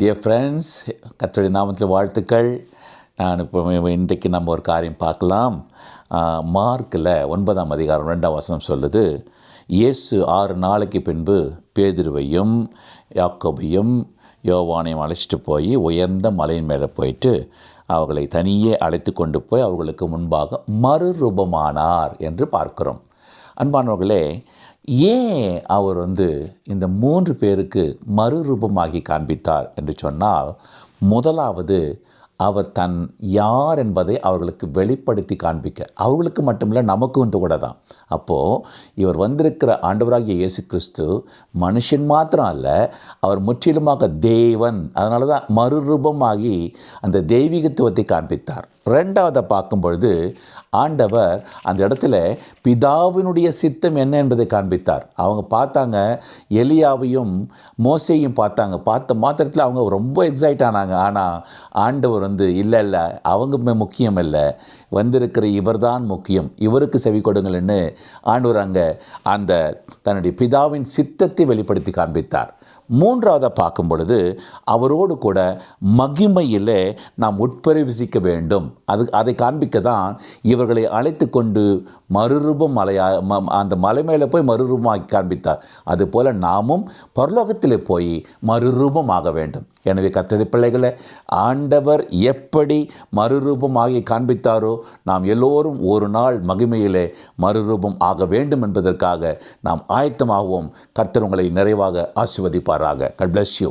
Dear friends கத்தோடைய நாமத்தில் வாழ்த்துக்கள். நான் இப்போ இன்றைக்கு நம்ம ஒரு காரியம் பார்க்கலாம். மார்க்கில் ஒன்பதாம் அதிகாரம் ரெண்டாம் வசனம் சொல்லுது. இயேசு ஆறு நாளைக்கு பின்பு பேதிருவையும் யாக்கோபையும் யோவானையும் அழைச்சிட்டு போய் உயர்ந்த மலையின் மேலே போயிட்டு அவர்களை தனியே அழைத்து கொண்டு போய் அவர்களுக்கு முன்பாக மறுரூபமானார் என்று பார்க்கிறோம். அன்பானவர்களே ஏன் அவர் வந்து இந்த மூன்று பேருக்கு மறுரூபமாகி காண்பித்தார் என்று சொன்னால் முதலாவது அவர் தன் யார் என்பதை அவர்களுக்கு வெளிப்படுத்தி காண்பிக்க. அவர்களுக்கு மட்டுமில்ல நமக்கும் வந்து கூட தான் அப்போது இவர் வந்திருக்கிற ஆண்டவராகிய இயேசு கிறிஸ்து மனுஷன் மாத்திரம் அல்ல அவர் முற்றிலுமாக தேவன். அதனால தான் மறுரூபமாகி அந்த தெய்வீகத்துவத்தை காண்பித்தார். ரெண்டாவதை பார்க்கும் பொழுது ஆண்டவர் அந்த இடத்துல பிதாவினுடைய சித்தம் என்ன என்பதை காண்பித்தார். அவங்க பார்த்தாங்க எலியாவையும் மோசையும் பார்த்தாங்க. பார்த்த மாத்திரத்தில் அவங்க ரொம்ப எக்ஸைட் ஆனாங்க. ஆனால் ஆண்டவர் வந்து இல்லை இல்லை அவங்க முக்கியம் இல்லை. வந்திருக்கிற இவர் தான் முக்கியம். இவருக்கு செவி கொடுங்கள்னு ஆண்டவர் அங்கே அந்த தன்னுடைய பிதாவின் சித்தத்தை வெளிப்படுத்தி காண்பித்தார். மூன்றாவதை பார்க்கும் பொழுது அவரோடு கூட மகிமையிலே நாம் உட்பிரவிசிக்க வேண்டும். அது அதை காண்பிக்க தான் இவர்களை அழைத்து கொண்டு மறுரூபம் மலையா ம- அந்த மலை மேலே போய் மறுரூபமாக்கி காண்பித்தார். அதுபோல் நாமும் பரலோகத்தில் போய் மறுரூபமாக வேண்டும். எனவே கத்தடி பிள்ளைகளை ஆண்டவர் எப்படி மறுரூபமாகி காண்பித்தாரோ நாம் எல்லோரும் ஒரு நாள் மகிமையிலே மறுரூபம் ஆக வேண்டும் என்பதற்காக நாம் ஆயத்தமாகவும். கர்த்தர் உங்களை நிறைவாக ஆசிர்வதிப்பாராக. Cut bless you